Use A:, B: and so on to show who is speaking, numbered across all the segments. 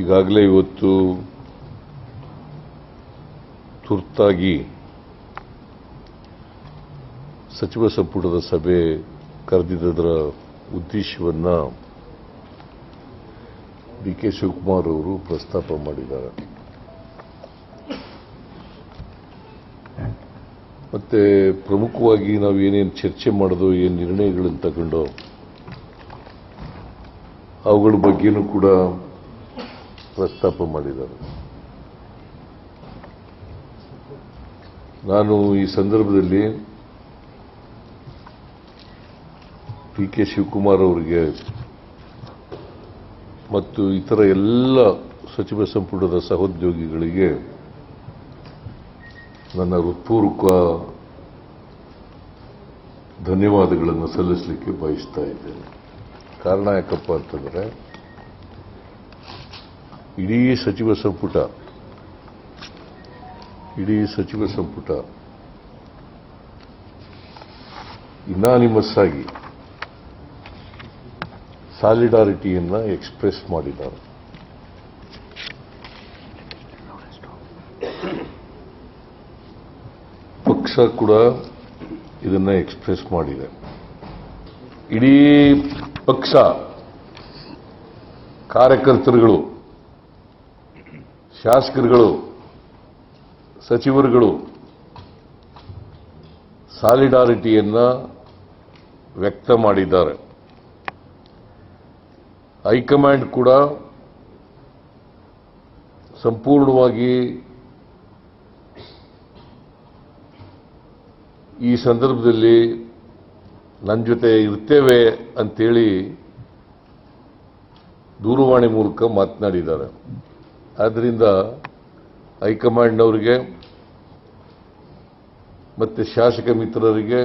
A: ಈಗಾಗಲೇ ಇವತ್ತು ತುರ್ತಾಗಿ ಸಚಿವ ಸಂಪುಟದ ಸಭೆ ಕರೆದಿದ್ದರ ಉದ್ದೇಶವನ್ನು ಡಿ ಕೆ ಶಿವಕುಮಾರ್ ಅವರು ಪ್ರಸ್ತಾಪ ಮಾಡಿದ್ದಾರೆ. ಮತ್ತೆ ಪ್ರಮುಖವಾಗಿ ನಾವು ಏನೇನು ಚರ್ಚೆ ಮಾಡೋದು, ಏನು ನಿರ್ಣಯಗಳನ್ನು ತಗೊಂಡೋ, ಅವುಗಳ ಬಗ್ಗೆಯೂ ಕೂಡ ಪ್ರಸ್ತಾಪ ಮಾಡಿದ್ದಾರೆ. ನಾನು ಈ ಸಂದರ್ಭದಲ್ಲಿ ಪಿ ಕೆ ಶಿವಕುಮಾರ್ ಅವರಿಗೆ ಮತ್ತು ಇತರ ಎಲ್ಲ ಸಚಿವ ಸಂಪುಟದ ಸಹೋದ್ಯೋಗಿಗಳಿಗೆ ನನ್ನ ಹೃತ್ಪೂರ್ವಕ ಧನ್ಯವಾದಗಳನ್ನು ಸಲ್ಲಿಸಲಿಕ್ಕೆ ಬಯಸ್ತಾ ಇದ್ದೇನೆ. ಕಾರಣ ಯಾಕಪ್ಪ ಅಂತಂದರೆ ಇಡೀ ಸಚಿವ ಸಂಪುಟ, ಇಡೀ ಸಚಿವ ಸಂಪುಟ ಇನಾನಿಮಸ್ ಆಗಿ ಸಾಲಿಡಾರಿಟಿಯನ್ನು ಎಕ್ಸ್ಪ್ರೆಸ್ ಮಾಡಿದ್ದಾರೆ. ಪಕ್ಷ ಕೂಡ ಇದನ್ನ ಎಕ್ಸ್ಪ್ರೆಸ್ ಮಾಡಿದೆ. ಇಡೀ ಪಕ್ಷ ಕಾರ್ಯಕರ್ತರುಗಳು ಶಾಸಕರುಗಳು, ಸಚಿವರುಗಳು ಸಾಲಿಡಾರಿಟಿಯನ್ನು ವ್ಯಕ್ತ ಮಾಡಿದ್ದಾರೆ. ಹೈಕಮಾಂಡ್ ಕೂಡ ಸಂಪೂರ್ಣವಾಗಿ ಈ ಸಂದರ್ಭದಲ್ಲಿ ನನ್ನ ಜೊತೆ ಇರ್ತೇವೆ ಅಂತೇಳಿ ದೂರವಾಣಿ ಮೂಲಕ ಮಾತನಾಡಿದ್ದಾರೆ. ಆದ್ದರಿಂದ ಹೈಕಮಾಂಡ್ನವರಿಗೆ ಮತ್ತು ಶಾಸಕ ಮಿತ್ರರಿಗೆ,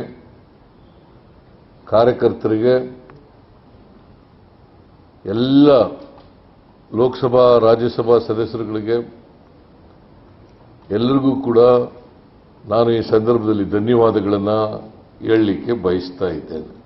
A: ಕಾರ್ಯಕರ್ತರಿಗೆ, ಎಲ್ಲ ಲೋಕಸಭಾ, ರಾಜ್ಯಸಭಾ ಸದಸ್ಯರುಗಳಿಗೆ ಎಲ್ಲರಿಗೂ ಕೂಡ ನಾನು ಈ ಸಂದರ್ಭದಲ್ಲಿ ಧನ್ಯವಾದಗಳನ್ನು ಹೇಳಲಿಕ್ಕೆ ಬಯಸ್ತಾ ಇದ್ದೇನೆ.